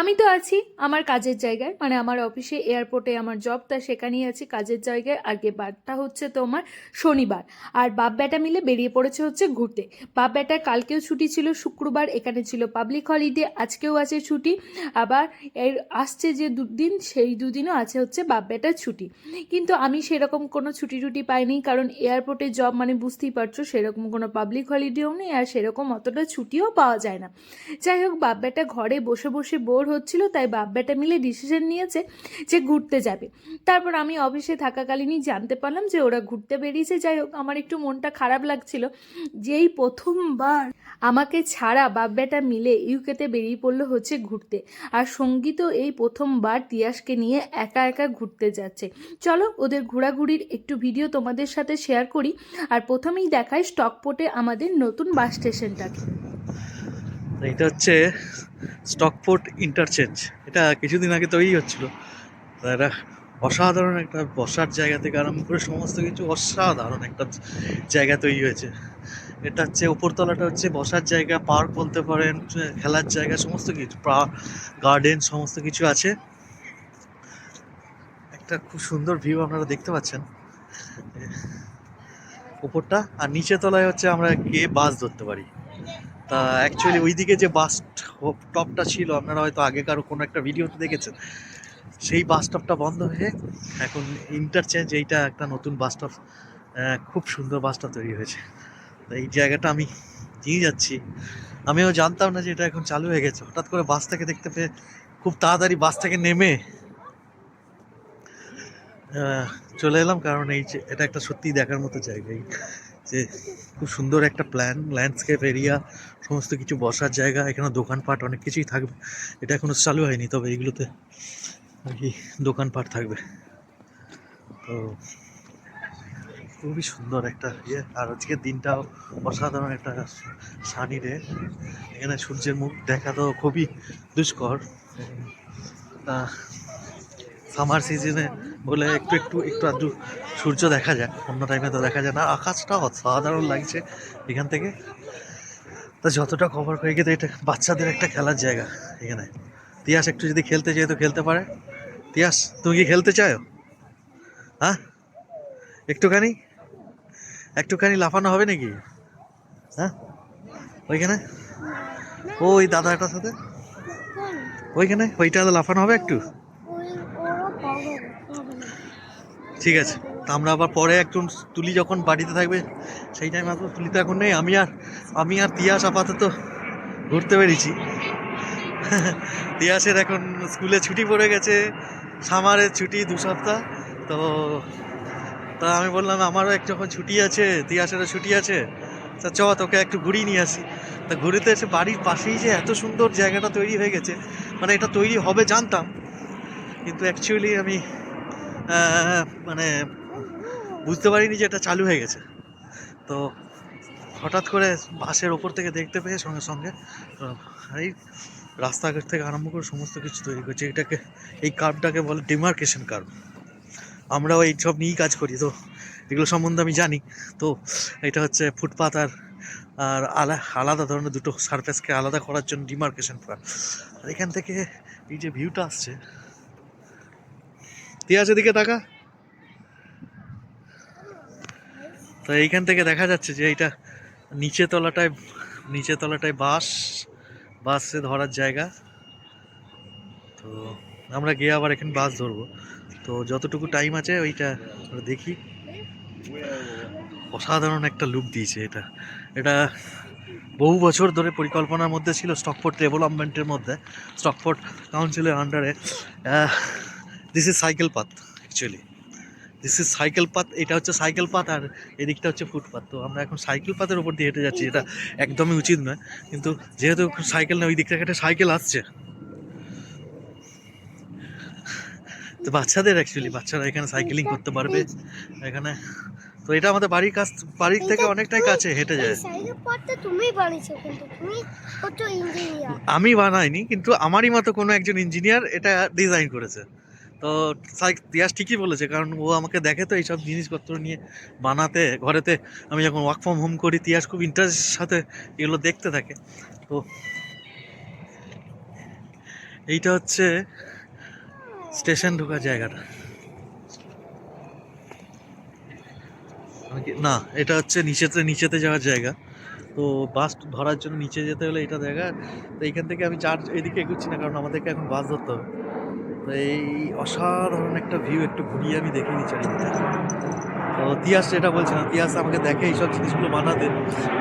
আমি তো আছি আমার কাজের জায়গায় মানে আমার অফিসে এয়ারপোর্টে আমার জব তা সেখানেই আছি, কাজের জায়গায়। আগে বারটা হচ্ছে তোমার শনিবার। আর বাপ বেটা মিলে বেরিয়ে পড়েছে হচ্ছে ঘুরতে। বাপ বেটার কালকেও ছুটি ছিল, শুক্রবার এখানে ছিল পাবলিক হলিডে আজকেও আছে ছুটি। আবার এর আসছে যে দুদিন, সেই দুদিনও আছে হচ্ছে বাপ বেটার ছুটি। কিন্তু আমি সেরকম কোনো ছুটি টুটি পাইনি, কারণ এয়ারপোর্টে জব মানে বুঝতেই পারছ, সেরকম কোনো পাবলিক হলিডেও নেই, আর সেরকম অতটা ছুটিও পাওয়া যায় না। যাই হোক, বাপ বেটা ঘরে বসে বসে বোর হচ্ছিল, তাই বাপ বেটা মিলে ডিসিশন নিয়েছে যে ঘুরতে যাবে। তারপর আমি অফিসে থাকাকালীনই জানতে পারলাম যে ওরা ঘুরতে বেরিয়েছে। যাই হোক, আমার একটু মনটা খারাপ লাগছিল যেই প্রথমবার আমাকে ছাড়া বাপ বেটা মিলে ইউকেতে বেরিয়ে পড়ল হচ্ছে ঘুরতে। আর সঙ্গীতও এই প্রথমবার তিয়াসকে নিয়ে একা একা ঘুরতে যাচ্ছে। চলো, ওদের ঘোরাঘুরির একটু ভিডিও তোমাদের সাথে শেয়ার করি। আর প্রথমেই দেখাই স্টকপোর্টে আমাদের নতুন বাস স্টেশনটাকে এটা হচ্ছে স্টকপোর্ট ইন্টারচেঞ্জ। এটা কিছুদিন আগে তৈরি হচ্ছিল। এটা অসাধারণ একটা বসার জায়গা থেকে আরম্ভ করে সমস্ত কিছু অসাধারণ একটা জায়গা তৈরি হয়েছে। এটা হচ্ছে উপরতলাটা হচ্ছে বসার জায়গা, পার্ক বলতে পারেন, খেলার জায়গা, সমস্ত কিছু গার্ডেন, সমস্ত কিছু আছে। একটা খুব সুন্দর ভিউ আপনারা দেখতে পাচ্ছেন। উপরটা আর নিচে তলায় হচ্ছে আমরা গিয়ে বাস ধরতে পারি। তা অ্যাকচুয়ালি ওইদিকে যে বাস টপটা ছিল, আপনারা হয়তো আগেকার কোনো একটা ভিডিওতে দেখেছেন। সেই বাস স্টপটা বন্ধ হয়ে এখন ইন্টারচেঞ্জ এইটা একটা নতুন বাস স্টপ খুব সুন্দর বাস স্টপ তৈরি হয়েছে। তো এই জায়গাটা আমি নিয়ে যাচ্ছি। আমিও জানতাম না যে এটা এখন চালু হয়ে গেছে। হঠাৎ করে বাস থেকে দেখতে পেয়ে খুব তাড়াতাড়ি বাস থেকে নেমে চলে এলাম। কারণ এই এটা একটা সত্যিই দেখার মতো জায়গা। যে খুব সুন্দর একটা প্ল্যান ল্যান্ডস্কেপ এরিয়া সমস্ত কিছু বসার জায়গা, এখানে দোকানপাট, অনেক কিছুই থাকবে। এটা এখনও চালু হয়নি, তবে এইগুলোতে আর কি দোকানপাট থাকবে। তো খুবই সুন্দর একটা ইয়ে। আর আজকের দিনটাও অসাধারণ একটা সানি রে এখানে সূর্যের মুখ দেখা তো খুবই দুষ্কর। সামার সিজনে বলে একটু একটু একটু আধটু সূর্য দেখা যায়, অন্য টাইমে তো দেখা যায় না। আকাশটা অসাধারণ লাগছে এখান থেকে। তা যতটা কভার হয়ে গেছে এটা বাচ্চাদের একটা খেলার জায়গা এখানে। তিয়াস, একটু যদি খেলতে চাই তো খেলতে পারে। তিয়াস, তুমি কি খেলতে চাও হ্যাঁ? একটুখানি? একটুখানি লাফানো হবে নাকি? হ্যাঁ? ওইখানে? ওই দাদাটার সাথে? ওইখানে? ওইটা লাফানো হবে একটু? ঠিক আছে। তা আমরা আবার পরে একজন তুলি যখন বাড়িতে থাকবে, সেই টাইম তো তুলি তো এখন নেই, আমি আর আমি আর তিয়াস আপাতত ঘুরতে বেরিয়েছি। তিয়াসের এখন স্কুলে ছুটি পড়ে গেছে সামারের ছুটি দু সপ্তাহ। তো, তা আমি বললাম, আমারও এক যখন ছুটি আছে, তিয়াসেরও ছুটি আছে। তা চ তোকে একটু ঘুরিয়ে নিয়ে আসি। তা ঘুরিতে এসে বাড়ির পাশেই যে এত সুন্দর জায়গাটা তৈরি হয়ে গেছে মানে এটা তৈরি হবে জানতাম। কিন্তু অ্যাকচুয়ালি আমি মানে বুঝতে পারিনি যে এটা চালু হয়ে গেছে। তো হঠাৎ করে বাসের ওপর থেকে দেখতে পেয়ে সঙ্গে সঙ্গে এই রাস্তাঘাট থেকে আরম্ভ করে সমস্ত কিছু তৈরি করছে। এটাকে, এই কার্ভটাকে বলে ডিমার্কেশন কার্ভ। আমরাও এই সব নিয়েই কাজ করি, তো এগুলো সম্বন্ধে আমি জানি। তো এটা হচ্ছে ফুটপাথ আর আর আলা, আলাদা ধরনের দুটো সারফেসকে আলাদা করার জন্য ডিমার্কেশন কার্ভ আর এখান থেকে এই যে ভিউটা আসছে তিয়াস এদিকে টাকা তো এইখান থেকে দেখা যাচ্ছে যে এইটা নিচে তলাটায় নিচে তলাটায় বাস, বাসে ধরার জায়গা। তো আমরা গিয়ে আবার এখানে বাস ধরবো। তো যতটুকু টাইম আছে ওইটা দেখি। অসাধারণ একটা লুক দিয়েছে এটা। এটা বহু বছর ধরে পরিকল্পনার মধ্যে ছিল স্টকফোর্ড ডেভেলপমেন্টের মধ্যে। স্টকফোর্ড কাউন্সিলের আন্ডারে this is cycle path actually this is cycle path এটা হচ্ছে সাইকেল পাথ আর এদিকটা হচ্ছে ফুটপাথ তো আমরা এখন সাইকেল পাথের উপর দিয়ে হেঁটে যাচ্ছি এটা একদমই উচিত নয়। কিন্তু যেহেতু সাইকেল না ওই দিক থেকে একটা সাইকেল আসছে। তো বাচ্চাদের অ্যাকচুয়ালি বাচ্চারা এখানে সাইকেলিং করতে পারবে। এখানে তো এটা আমাদের বাড়ির কাছ বাড়ির থেকে অনেকটাই কাছে হেঁটে যায়। আমি বানাইনি কিন্তু আমারই মতো কোনো একজন ইঞ্জিনিয়ার এটা ডিজাইন করেছে। তো তিয়াস ঠিকই বলেছে, কারণ ও আমাকে দেখে তো এইসব জিনিসপত্র নিয়ে বানাতে, ঘরেতে আমি যখন ওয়ার্ক ফ্রম হোম করি, তিয়াস খুব ইন্টারেস্টের সাথে এগুলো দেখতে থাকে। তো এইটা হচ্ছে স্টেশন ঢোকার জায়গাটা। না, এটা হচ্ছে নিচেতে নিচেতে যাওয়ার জায়গা। তো বাস ধরার জন্য নিচে যেতে হলে এটা জায়গা। তো এইখান থেকে আমি চার্জ এদিকে এগুচ্ছি না, কারণ আমাদেরকে এখন বাস ধরতে হবে। তো এই অসাধারণ একটা ভিউ একটু ঘুরিয়ে আমি দেখে নিই তো তিয়াস যেটা বলছে না তিয়াস আমাকে দেখে এইসব জিনিসগুলো বানাতে,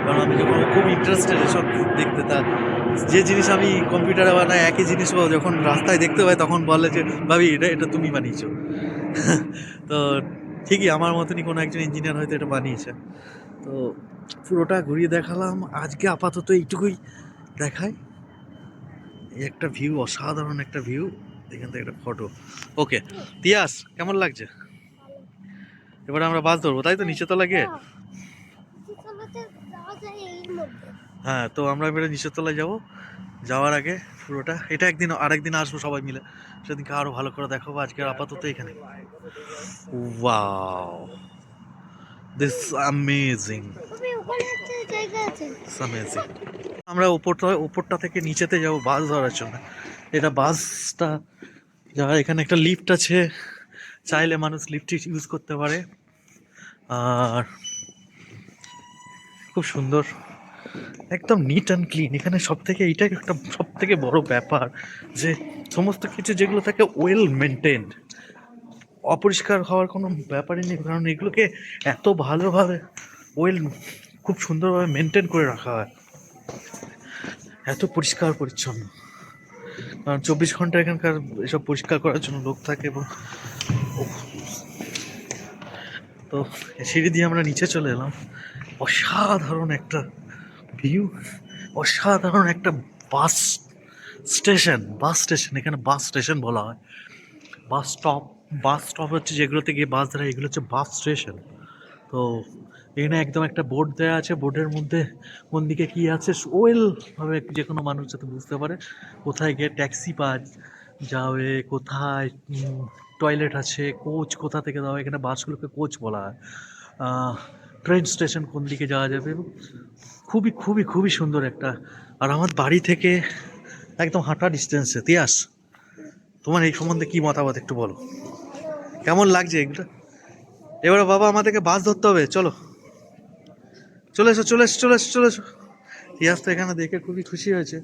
কারণ আমি যখন খুব ইন্টারেস্টেড এসব দেখতে, তা যে জিনিস আমি কম্পিউটারে বানাই, একই জিনিস যখন রাস্তায় দেখতে পাই তখন বলে যে, ভাবি, এটা এটা তুমি বানিয়েছো। তো ঠিকই আমার মতনই কোনো একজন ইঞ্জিনিয়ার হয়তো এটা বানিয়েছে। তো পুরোটা ঘুরিয়ে দেখালাম। আজকে আপাতত এইটুকুই দেখায় একটা ভিউ অসাধারণ একটা ভিউ এখান থেকে একটা ফটো ওকে তিয়াস কেমন লাগছে? এবারে আমরা বাস ধরবো তাই তো নিচে তলা গিয়ে? মধ্যে। হ্যাঁ তো আমরা এবারে নিচের তলায় যাব। যাওয়ার আগে পুরোটা এটা একদিন আরেকদিন আসব সবাই মিলে। সেদিনকে আরও ভালো করে দেখাবো আজকে আপাতত এখানে। ওয়াও দিস অ্যামেজিং অ্যামেজিং আমরা উপরটা উপরটা থেকে নিচেতে যাব বাস ধরার জন্য। এটা বাসটা যাওয়ার এখানে একটা লিফট আছে, চাইলে মানুষ লিফট ইউজ করতে পারে। আর খুব সুন্দর, একদম নিট অ্যান্ড ক্লিন এখানে সব থেকে এইটাই একটা সব থেকে বড় ব্যাপার যে, সমস্ত কিছু যেগুলো থাকে ওয়েল মেনটেন্ড অপরিষ্কার হওয়ার কোনো ব্যাপারই নেই, কারণ এগুলোকে এত ভালোভাবে ওয়েল খুব সুন্দরভাবে মেনটেন করে রাখা হয়। এত পরিষ্কার পরিচ্ছন্ন। কারণ চব্বিশ ঘণ্টা এখানকার এসব পরিষ্কার করার জন্য লোক থাকে এবং তো সিঁড়ি দিয়ে আমরা নিচে চলে এলাম। অসাধারণ একটা ভিউ অসাধারণ একটা বাস স্টেশন বাস স্টেশন এখানে বাস স্টেশন বলা হয়। বাস স্টপ বাস স্টপ হচ্ছে যেগুলোতে গিয়ে বাস ধরে, এগুলো হচ্ছে বাস স্টেশন তো এখানে একদম একটা বোর্ড দেওয়া আছে বোর্ডের মধ্যে কোন দিকে কী আছে ওয়েলভাবে যে কোনো মানুষ যাতে বুঝতে পারে, কোথায় গিয়ে ট্যাক্সি পাওয়া যাবে, কোথায় টয়লেট আছে কোচ কোথা থেকে যাওয়া এখানে বাসগুলোকে কোচ বলা হয়। ট্রেন স্টেশন কোন দিকে যাওয়া যাবে খুবই খুবই খুবই সুন্দর একটা, আর আমার বাড়ি থেকে একদম হাঁটা ডিস্টেন্সে তিয়াস, তোমার এই সম্বন্ধে কী মতামত একটু বলো। কেমন লাগছে এগুলো? এবারে বাবা আমাদেরকে বাস ধরতে হবে, চলো। চলে এসো চলে এসো চলে এসো চলে এসো। তিয়াস তো এখানে দেখে খুবই খুশি হয়েছে।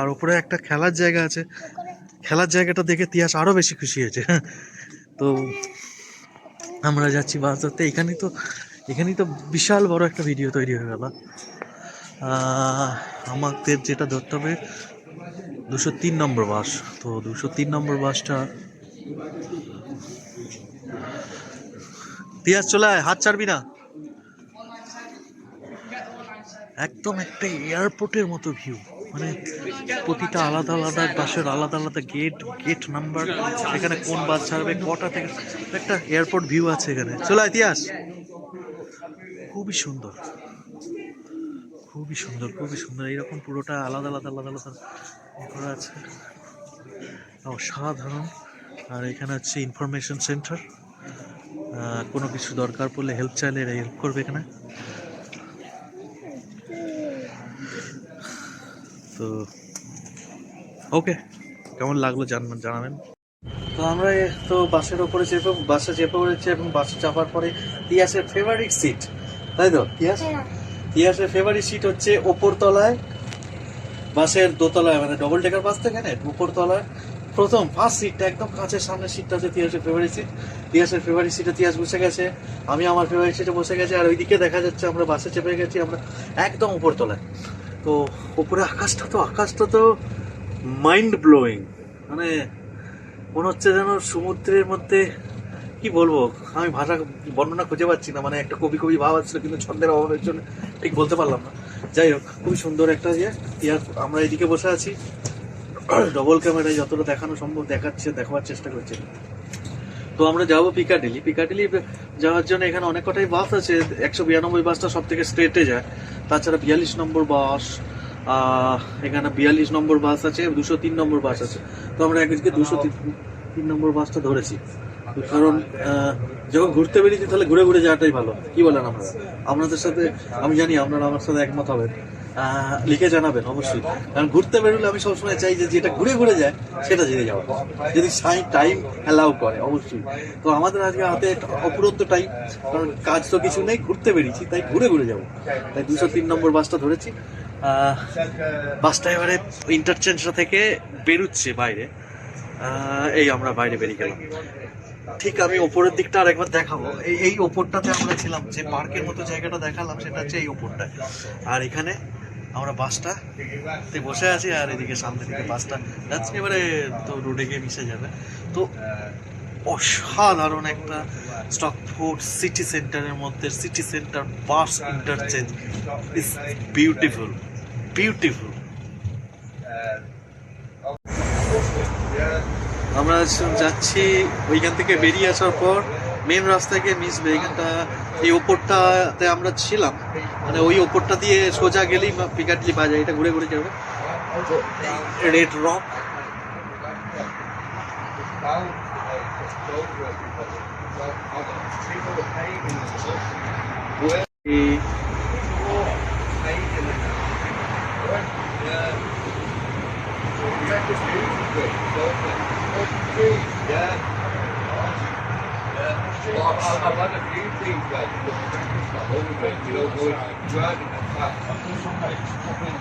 আর ওপরে একটা খেলার জায়গা আছে। খেলার জায়গাটা দেখে তিয়াস আরও বেশি খুশি হয়েছে। তো আমরা যাচ্ছি বাস ধরতে। এখানেই তো এখানেই তো বিশাল বড় একটা ভিডিও তৈরি হয়ে গেল। আমাদের যেটা ধরতে হবে, দুশো তিন নম্বর বাস। তো দুশো তিন নম্বর বাসটা তিয়াস, চলে হাত ছাড়বি না। একদম একটা এয়ারপোর্টের মতো ভিউ মানে প্রতিটা আলাদা আলাদা, বাসের আলাদা আলাদা গেট গেট নাম্বার সেখানে কোন বাস ছাড়বে, কটা থেকে একটা এয়ারপোর্ট ভিউ আছে এখানে। চলো ইতিহাস। খুবই সুন্দর। খুবই সুন্দর খুবই সুন্দর। এইরকম পুরোটা আলাদা আলাদা আলাদা আলাদা করা আছে। অসাধারণ। আর এখানে হচ্ছে ইনফরমেশন সেন্টার কোনো কিছু দরকার পড়লে হেল্প চাইলে হেল্প করবে এখানে। তো ওকে কেমন লাগল জানবেন জানাবেন? তো আমরা তো বাসের ওপরে চেপে বাসে চেপে পড়েছি এবং বাসে চাপার পরে তিয়াসের ফেভারিট সিট তাই তো তিয়াস তিয়াসের ফেভারিট সিট হচ্ছে ওপর তলায় বাসের দোতলায় মানে ডবল ডেকার বাস থেকে না উপর তলায় প্রথম ফার্স্ট সিটটা একদম কাছের সামনের সিটটা হচ্ছে তিয়াসের ফেভারিট সিট তিয়াসের ফেভারিট সিটে তিয়াস বসে গেছে আমি আমার ফেভারিট সিটে বসে গেছি আর ওইদিকে দেখা যাচ্ছে আমরা বাসে চেপে গেছি আমরা একদম উপর তলায় তো উপরে আকাশটা তো আকাশটা তো মাইন্ড ব্লোয়িং মানে মনে হচ্ছে যেন সমুদ্রের মধ্যে, কি বলব, আমি ভাষা বর্ণনা খুঁজে পাচ্ছি না মানে একটা কবি কবি ভাব আসছিল, কিন্তু ছন্দের অভাবের জন্য ঠিক বলতে পারলাম না। যাই হোক, খুবই সুন্দর একটা ইয়ে। ইয়ার, আমরা এদিকে বসে আছি। ডবল ক্যামেরায় যতটা দেখানো সম্ভব দেখাচ্ছে, দেখাবার চেষ্টা করছি। তো আমরা যাব পিকাডিলি পিকাডিলি যাওয়ার জন্য এখানে অনেক কটাই বাস আছে। একশো বিরানব্বই বাসটা সব থেকে স্ট্রেটে যায়। তাছাড়া বিয়াল্লিশ নম্বর বাস এখানে বিয়াল্লিশ নম্বর বাস আছে, দুশো তিন নম্বর বাস আছে। তো আমরা একদিকে দুশো তিন নম্বর বাসটা ধরেছি। কারণ যখন ঘুরতে বেরিয়েছি তাহলে ঘুরে ঘুরে যাওয়াটাই ভালো। কি বলেন আপনারা? আপনাদের সাথে, আমি জানি আপনারা আমার সাথে একমত হবেন। লিখে জানাবেন, অবশ্যই। কারণ ঘুরতে বেরোলে আমি সবসময় চাই যে যেটা ঘুরে ঘুরে যায়, সেটা জেনে যাওয়া যদি সাই টাইম অ্যালাউ করে, অবশ্যই। তো আমাদের আজকে হাতে অপুরন্ত টাইম কারণ কাজ তো কিছু নেই, ঘুরতে বেরিয়েছি, তাই ঘুরে ঘুরে যাব। তাই দুশো তিন নম্বর বাসটা ধরেছি। বাসটা এবারে ইন্টারচেঞ্জটা থেকে বেরুচ্ছে বাইরে। এই আমরা বাইরে বেরিয়ে গেলাম। ঠিক আমি ওপরের দিকটা আর একবার দেখাবো। এই এই ওপরটাতে আমরা ছিলাম, যে পার্কের মতো জায়গাটা দেখালাম, সেটা হচ্ছে এই ওপরটা আর এখানে আমরা বাসটা তে বসে আছি আর এদিকে সামনে দিকে বাসটা। যাচ্ছে এবারে তো রোডে গিয়ে মিশে যাবে। তো অসাধারণ একটা স্টকফোর্ড সিটি সেন্টারের মধ্যে city centre bus interchange is beautiful beautiful আমরা যাচ্ছি ওইখান থেকে বেরিয়ে আসার পর। মেন রাস্তায় গিয়ে মিশবে এইখানটা এই ওপরটাতে আমরা ছিলাম। মানে ওই ওপরটা দিয়ে সোজা গেলেই পিকাটলি বাজার, এটা ঘুরে ঘুরে যাবে। রেড রক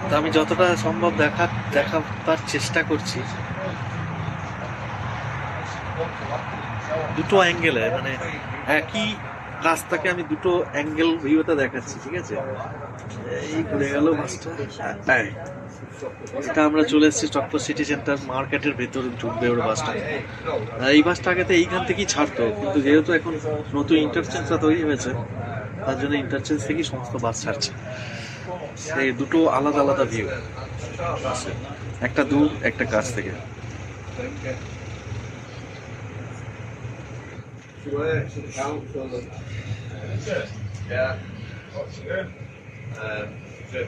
তা আমি যতটা সম্ভব দেখা দেখাবার চেষ্টা করছি। দুটো অ্যাঙ্গেলে মানে একই রাস্তাকে আমি দুটো অ্যাঙ্গেল ভিউতে দেখাচ্ছি, ঠিক আছে? এই ঘুরে গেল বাসটা। হ্যাঁ। এটা আমরা চলে এসেছি চক্র সিটি সেন্টার মার্কেটের ভেতরে ঢুকবে ওর বাসটা। এই বাসটা আগে তো এইখান থেকেই ছাড়তো, কিন্তু যেহেতু এখন নতুন ইন্টারচেঞ্জটা তৈরি হয়েছে, তার জন্য ইন্টারচেঞ্জ থেকেই সমস্ত বাস ছাড়ছে। সেই দুটো আলাদা আলাদা ভিউ একটা দূর, একটা কাছ থেকে। She works at the council. And, Is it? Yeah. What's she doing? Um, she's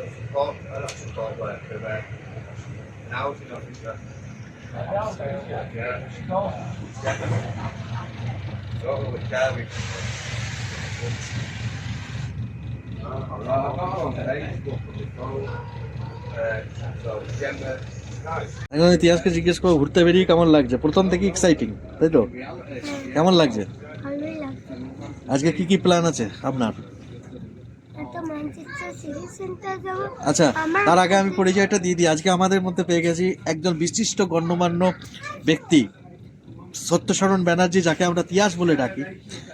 a support, uh, not support worker, but an housing officer. Yeah. Yeah. Sort of with garbage. I got her on Facebook, what they call. Uh, so, Gemma. এখন ইতিহাসকে জিজ্ঞেস করব ঘুরতে বেরিয়ে কেমন লাগছে? প্রথম থেকে এক্সাইটিং তাই তো? কেমন লাগছে? আজকে কি কি প্ল্যান আছে আপনার? আচ্ছা তার আগে আমি পরিচয়টা দিয়ে দিই। আজকে আমাদের মধ্যে পেয়ে গেছি একজন বিশিষ্ট গণ্যমান্য ব্যক্তি সত্যশরণ ব্যানার্জি যাকে আমরা তিয়াস বলে ডাকি।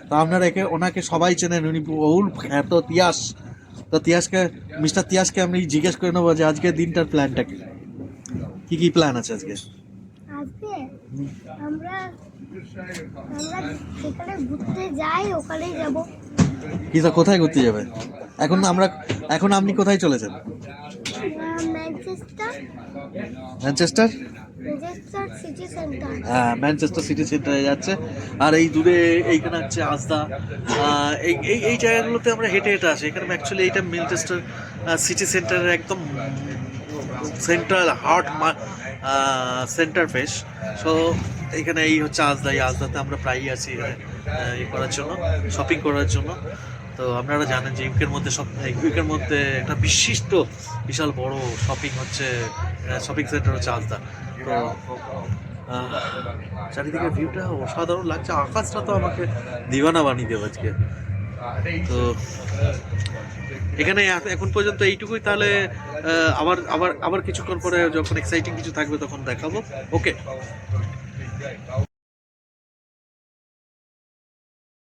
তো আপনারা একে ওনাকে সবাই চেনেন। উনি বহুল খ্যাত তিয়াস। তো তিয়াসকে মিস্টার তিয়াসকে আমি জিজ্ঞেস করে নেব যে আজকের দিনটার প্ল্যানটা কি? কি কি প্ল্যান আছে আজকে? আজকে আমরা আমরা যেখানে ঘুরতে যাই ওখানেই যাব। কি কোথায় ঘুরতে যাবে? এখন আমরা এখন আপনি কোথায় চলেছেন ম্যানচেস্টার। ম্যানচেস্টার? ম্যানচেস্টার সিটি হ্যাঁ ম্যানচেস্টার সিটি সেন্টারে যাচ্ছে। আর এই দূরে এইখানে হচ্ছে আজদা। এই এই এই জায়গাগুলোতে আমরা হেঁটে হেঁটে আসি। এখানে অ্যাকচুয়ালি এইটা ম্যানচেস্টার সিটি সেন্টারের একদম central heart centre face so এখানে এই হচ্ছে আজদা, এই আজদাতে আমরা প্রায়ই আছি ইয়ে করার জন্য শপিং করার জন্য। তো আপনারা জানেন যে ইউকের মধ্যে সব ইউকের মধ্যে একটা বিশিষ্ট, বিশাল বড় শপিং হচ্ছে শপিং সেন্টার হচ্ছে আজদা। তো চারিদিকে ভিউটা অসাধারণ লাগছে। আকাশটা তো আমাকে দিওয়ানা বানিয়ে দেবে আজকে। তো এখানে এখন পর্যন্ত এইটুকুই, তাহলে আবার আবার আবার কিছুক্ষণ পরে যখন এক্সাইটিং কিছু থাকবে তখন দেখাবো। ওকে